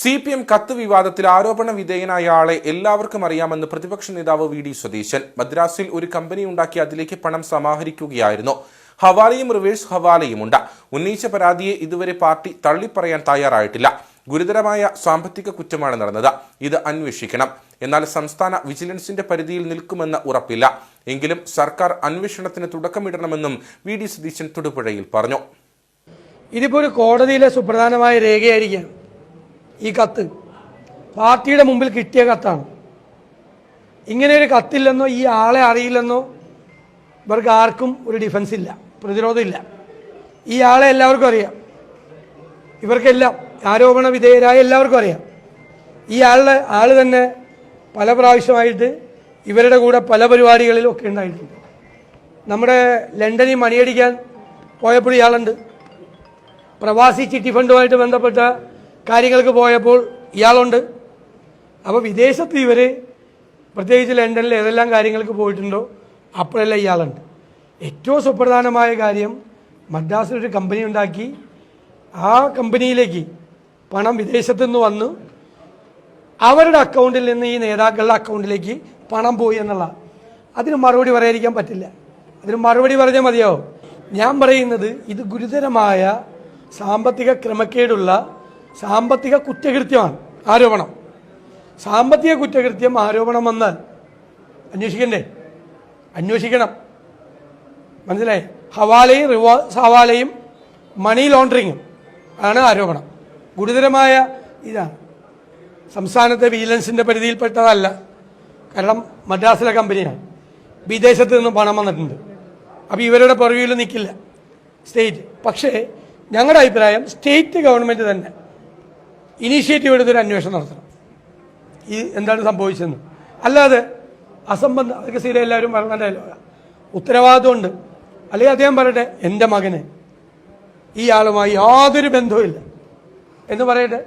C P M കത്ത് വിവാദത്തിൽ ആരോപണ വിധേയനായ ആളെ എല്ലാവർക്കും അറിയാമെന്ന് പ്രതിപക്ഷ നേതാവ് വി ഡി സതീശൻ. മദ്രാസിൽ ഒരു കമ്പനി ഉണ്ടാക്കി അതിലേക്ക് പണം സമാഹരിക്കുകയായിരുന്നു. ഹവാലയും റിവേഴ്സ് ഹവാലയുമുണ്ട്. ഉന്നയിച്ച പരാതിയെ ഇതുവരെ പാർട്ടി തള്ളിപ്പറയാൻ തയ്യാറായിട്ടില്ല. ഗുരുതരമായ സാമ്പത്തിക കുറ്റമാണ് നടന്നത്. ഇത് അന്വേഷിക്കണം. എന്നാൽ സംസ്ഥാന വിജിലൻസിന്റെ പരിധിയിൽ നിൽക്കുമെന്ന് ഉറപ്പില്ല. എങ്കിലും സർക്കാർ അന്വേഷണത്തിന് തുടക്കമിടണമെന്നും വി ഡി സതീശൻ തൊടുപുഴയിൽ പറഞ്ഞു. ഇതിപ്പോൾ ഒരു കോടതിയിലെ സുപ്രധാനമായ രേഖയായിരിക്കാം. ഈ കത്ത്. പാർട്ടിയുടെ മുമ്പിൽ കിട്ടിയ കത്താണ്. ഇങ്ങനെ ഒരു കത്തില്ലെന്നോ ഈ ആളെ അറിയില്ലെന്നോ ഇവർക്ക് ആർക്കും ഒരു ഡിഫൻസ് ഇല്ല പ്രതിരോധമില്ല ഈ ആളെ എല്ലാവർക്കും അറിയാം. ഇവർക്കെല്ലാം ആരോപണ വിധേയരായ എല്ലാവർക്കും അറിയാം. ഈ ആളുടെ ആൾ തന്നെ പല പ്രാവശ്യമായിട്ട് ഇവരുടെ കൂടെ പല പരിപാടികളിലും ഒക്കെ ഉണ്ടായിട്ടുണ്ട്. നമ്മുടെ ലണ്ടനിൽ മണിയടിക്കാൻ പോയപ്പോൾ ഇയാളുണ്ട്. പ്രവാസി ചിട്ടി ഫണ്ടുമായിട്ട് ബന്ധപ്പെട്ട കാര്യങ്ങൾക്ക് പോയപ്പോൾ ഇയാളുണ്ട്. അപ്പോൾ വിദേശത്ത് ഇവർ പ്രത്യേകിച്ച് ലണ്ടനിൽ ഏതെല്ലാം കാര്യങ്ങൾക്ക് പോയിട്ടുണ്ടോ അപ്പോഴെല്ലാം ഇയാളുണ്ട്. ഏറ്റവും സുപ്രധാനമായ കാര്യം മദ്രാസിൽ ഒരു കമ്പനി ഉണ്ടാക്കി. ആ കമ്പനിയിലേക്ക് പണം വിദേശത്തു നിന്ന് വന്നു. അവരുടെ അക്കൗണ്ടിൽ നിന്ന് ഈ നേതാക്കളുടെ അക്കൗണ്ടിലേക്ക് പണം പോയി എന്നുള്ള. അതിന് മറുപടി പറയാതിരിക്കാൻ പറ്റില്ല. അതിന് മറുപടി പറഞ്ഞാൽ മതിയോ? ഞാൻ പറയുന്നത് ഇത് ഗുരുതരമായ സാമ്പത്തിക ക്രമക്കേടുള്ള സാമ്പത്തിക കുറ്റകൃത്യമാണ് ആരോപണം. സാമ്പത്തിക കുറ്റകൃത്യം ആരോപണം വന്നാൽ അന്വേഷിക്കണ്ടേ? അന്വേഷിക്കണം. മനസ്സിലായി? ഹവാലയും റിവാ ഹവാലയും മണി ലോണ്ടറിങ്ങും ആണ് ആരോപണം. ഗുരുതരമായ ഇതാണ്. സംസ്ഥാനത്തെ വിജിലൻസിന്റെ പരിധിയിൽപ്പെട്ടതല്ല. കാരണം മദ്രാസിലെ കമ്പനിയാണ്. വിദേശത്ത് നിന്ന് പണം വന്നിട്ടുണ്ട്. അപ്പോൾ ഇവരുടെ പുറകിൽ നിൽക്കില്ല സ്റ്റേറ്റ്. പക്ഷേ ഞങ്ങളുടെ അഭിപ്രായം സ്റ്റേറ്റ് ഗവൺമെന്റ് തന്നെ ഇനീഷ്യേറ്റീവ് എടുത്തൊരു അന്വേഷണം നടത്തണം. ഈ എന്താണ് സംഭവിച്ചതെന്ന്. അല്ലാതെ അസംബന്ധം അതൊക്കെ സീരെ എല്ലാവരും പറഞ്ഞ ഉത്തരവാദിത്വമുണ്ട്. അല്ലെങ്കിൽ അദ്ദേഹം പറയട്ടെ എന്റെ മകന് ഈ ആളുമായി യാതൊരു ബന്ധവുമില്ല. എന്ന് പറയട്ടെ